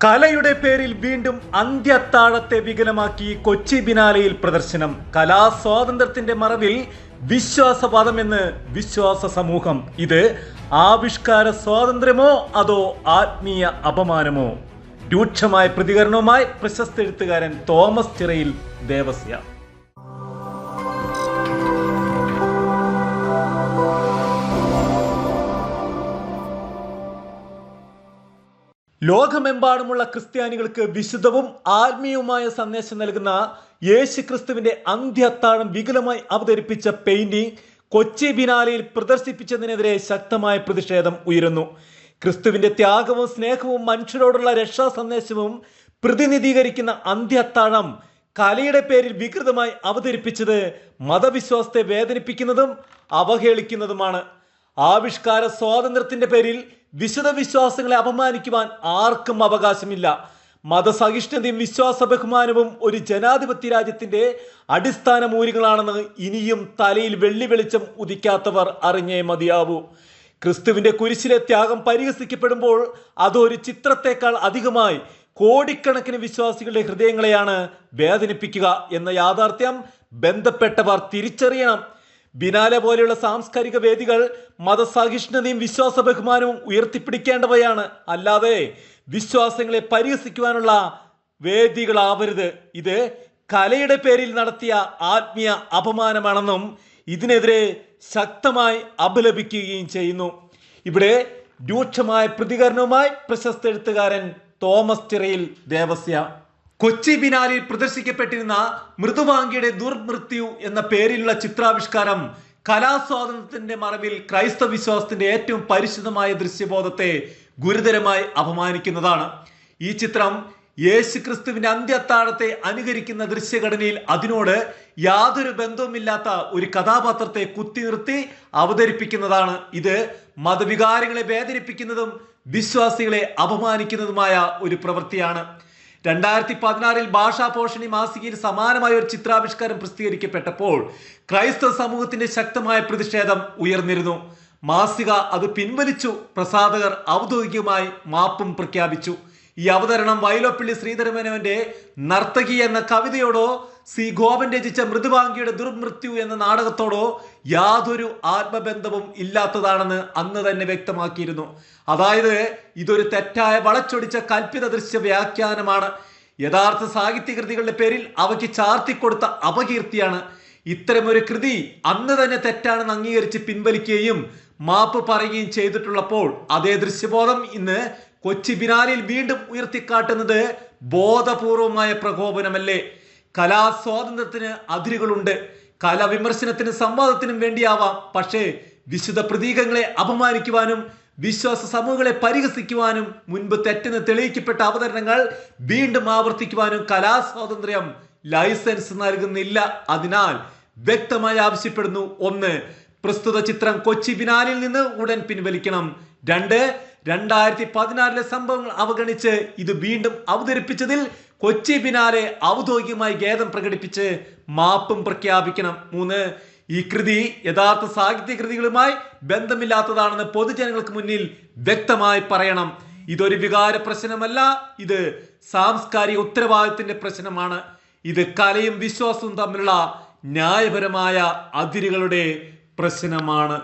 കലയുടെ പേരിൽ വീണ്ടും അന്ത്യത്താഴത്തെ വികലമാക്കി കൊച്ചി ബിനാലയിൽ പ്രദർശനം. കലാസ്വാതന്ത്ര്യത്തിന്റെ മറവിൽ വിശ്വാസവാദമെന്ന് വിശ്വാസ സമൂഹം. ഇത് ആവിഷ്കാര സ്വാതന്ത്ര്യമോ അതോ ആത്മീയ അപമാനമോ? രൂക്ഷമായ പ്രതികരണവുമായി പ്രശസ്ത എഴുത്തുകാരൻ തോമസ് ചിറയിൽ ദേവസ്യ. ലോകമെമ്പാടുമുള്ള ക്രിസ്ത്യാനികൾക്ക് വിശുദ്ധവും ആത്മീയവുമായ സന്ദേശം നൽകുന്ന യേശു ക്രിസ്തുവിന്റെ അന്ത്യത്താഴം വികലമായി അവതരിപ്പിച്ച പെയിന്റിംഗ് കൊച്ചി ബിനാലയിൽ പ്രദർശിപ്പിച്ചതിനെതിരെ ശക്തമായ പ്രതിഷേധം ഉയരുന്നു. ക്രിസ്തുവിന്റെ ത്യാഗവും സ്നേഹവും മനുഷ്യരോടുള്ള രക്ഷാ സന്ദേശവും പ്രതിനിധീകരിക്കുന്ന അന്ത്യത്താഴം കലയുടെ പേരിൽ വികൃതമായി അവതരിപ്പിച്ചത് മതവിശ്വാസത്തെ വേദനിപ്പിക്കുന്നതും അവഹേളിക്കുന്നതുമാണ്. ആവിഷ്കാര സ്വാതന്ത്ര്യത്തിന്റെ പേരിൽ വിശുദ്ധ വിശ്വാസങ്ങളെ അപമാനിക്കുവാൻ ആർക്കും അവകാശമില്ല. മതസഹിഷ്ണുതയും വിശ്വാസ ബഹുമാനവും ഒരു ജനാധിപത്യ രാജ്യത്തിന്റെ അടിസ്ഥാന മൂല്യങ്ങളാണെന്ന് ഇനിയും തലയിൽ വെള്ളി വെളിച്ചം ഉദിക്കാത്തവർ അറിഞ്ഞേ മതിയാവൂ. ക്രിസ്തുവിന്റെ കുരിശിലെ ത്യാഗം പരിഹസിക്കപ്പെടുമ്പോൾ അതൊരു ചിത്രത്തെക്കാൾ അധികമായി കോടിക്കണക്കിന് വിശ്വാസികളുടെ ഹൃദയങ്ങളെയാണ് വേദനിപ്പിക്കുക എന്ന യാഥാർത്ഥ്യം ബന്ധപ്പെട്ടവർ തിരിച്ചറിയണം. ബിനാലെ പോലെയുള്ള സാംസ്കാരിക വേദികൾ മതസഹിഷ്ണുതയും വിശ്വാസ ബഹുമാനവും ഉയർത്തിപ്പിടിക്കേണ്ടവയാണ്. അല്ലാതെ വിശ്വാസങ്ങളെ പരിഹസിക്കുവാനുള്ള വേദികളാവരുത്. ഇത് കലയുടെ പേരിൽ നടത്തിയ ആത്മീയ അപമാനമാണെന്നും ഇതിനെതിരെ ശക്തമായി അപലപിക്കുകയും ചെയ്യുന്നു. ഇവിടെ രൂക്ഷമായ പ്രതികരണവുമായി പ്രശസ്ത എഴുത്തുകാരൻ തോമസ് ചിറയിൽ ദേവസ്യ. കൊച്ചി ബിനാലിൽ പ്രദർശിക്കപ്പെട്ടിരുന്ന മൃദുവാങ്കിയുടെ ദുർമൃത്യു എന്ന പേരിലുള്ള ചിത്രാവിഷ്കാരം കലാസ്വാതന്ത്ര്യത്തിന്റെ മറവിൽ ക്രൈസ്തവ വിശ്വാസത്തിന്റെ ഏറ്റവും പരിശുദ്ധമായ ദൃശ്യബോധത്തെ ഗുരുതരമായി അപമാനിക്കുന്നതാണ്. ഈ ചിത്രം യേശു ക്രിസ്തുവിന്റെ അന്ത്യത്താഴത്തെ അനുകരിക്കുന്ന ദൃശ്യഘടനയിൽ അതിനോട് യാതൊരു ബന്ധവുമില്ലാത്ത ഒരു കഥാപാത്രത്തെ കുത്തി നിർത്തി അവതരിപ്പിക്കുന്നതാണ്. ഇത് മതവികാരങ്ങളെ വേദനിപ്പിക്കുന്നതും വിശ്വാസികളെ അപമാനിക്കുന്നതുമായ ഒരു പ്രവൃത്തിയാണ്. രണ്ടായിരത്തി പതിനാറിൽ ഭാഷാ പോഷണി മാസികയിൽ സമാനമായ ഒരു ചിത്രാവിഷ്കാരം പ്രസിദ്ധീകരിക്കപ്പെട്ടപ്പോൾ ക്രൈസ്തവ സമൂഹത്തിന്റെ ശക്തമായ പ്രതിഷേധം ഉയർന്നിരുന്നു. മാസിക അത് പിൻവലിച്ചു പ്രസാധകർ ഔദ്യോഗികമായി മാപ്പും പ്രഖ്യാപിച്ചു. ഈ അവതരണം വയലോപ്പള്ളി ശ്രീധരമേനവന്റെ നർത്തകി എന്ന കവിതയോടോ സി ഗോപൻ രചിച്ച മൃദുവാങ്കിയുടെ ദുർമൃത്യു എന്ന നാടകത്തോടോ യാതൊരു ആത്മബന്ധവും ഇല്ലാത്തതാണെന്ന് അന്ന് തന്നെ വ്യക്തമാക്കിയിരുന്നു. അതായത് ഇതൊരു തെറ്റായ വളച്ചൊടിച്ച കൽപ്പിത ദൃശ്യ വ്യാഖ്യാനമാണ്. യഥാർത്ഥ സാഹിത്യകൃതികളുടെ പേരിൽ അവയ്ക്ക് ചാർത്തിക്കൊടുത്ത അപകീർത്തിയാണ്. ഇത്തരമൊരു കൃതി അന്ന് തന്നെ തെറ്റാണെന്ന് അംഗീകരിച്ച് പിൻവലിക്കുകയും മാപ്പ് പറയുകയും ചെയ്തിട്ടുള്ളപ്പോൾ അതേ ദൃശ്യബോധം ഇന്ന് കൊച്ചി ബിനാലിൽ വീണ്ടും ഉയർത്തിക്കാട്ടുന്നത് ബോധപൂർവമായ പ്രകോപനമല്ലേ? കലാസ്വാതന്ത്ര്യത്തിന് അതിരുകളുണ്ട്. കലാവിമർശനത്തിനും സംവാദത്തിനും വേണ്ടിയാവാം. പക്ഷേ വിശുദ്ധ പ്രതീകങ്ങളെ അപമാനിക്കുവാനും വിശ്വാസ സമൂഹങ്ങളെ പരിഹസിക്കുവാനും മുൻപ് തെറ്റെന്ന് തെളിയിക്കപ്പെട്ട അവതരണങ്ങൾ വീണ്ടും ആവർത്തിക്കുവാനും കലാസ്വാതന്ത്ര്യം ലൈസൻസ് നൽകുന്നില്ല. അതിനാൽ വ്യക്തമായി ആവശ്യപ്പെടുന്നു. ഒന്ന് പ്രസ്തുത ചിത്രം കൊച്ചി ബിനാലിൽ നിന്ന് ഉടൻ പിൻവലിക്കണം. രണ്ട് രണ്ടായിരത്തി പതിനാറിലെ സംഭവങ്ങൾ അവഗണിച്ച് ഇത് വീണ്ടും അവതരിപ്പിച്ചതിൽ കൊച്ചി പിന്നാലെ ഔദ്യോഗികമായി ഖേദം പ്രകടിപ്പിച്ച് മാപ്പും പ്രഖ്യാപിക്കണം. മൂന്ന് ഈ കൃതി യഥാർത്ഥ സാഹിത്യ കൃതികളുമായി ബന്ധമില്ലാത്തതാണെന്ന് പൊതുജനങ്ങൾക്ക് മുന്നിൽ വ്യക്തമായി പറയണം. ഇതൊരു വികാര പ്രശ്നമല്ല ഇത് സാംസ്കാരിക ഉത്തരവാദിത്തത്തിന്റെ പ്രശ്നമാണ്. ഇത് കലയും വിശ്വാസവും തമ്മിലുള്ള ന്യായപരമായ അതിരുകളുടെ പ്രശ്നമാണ്.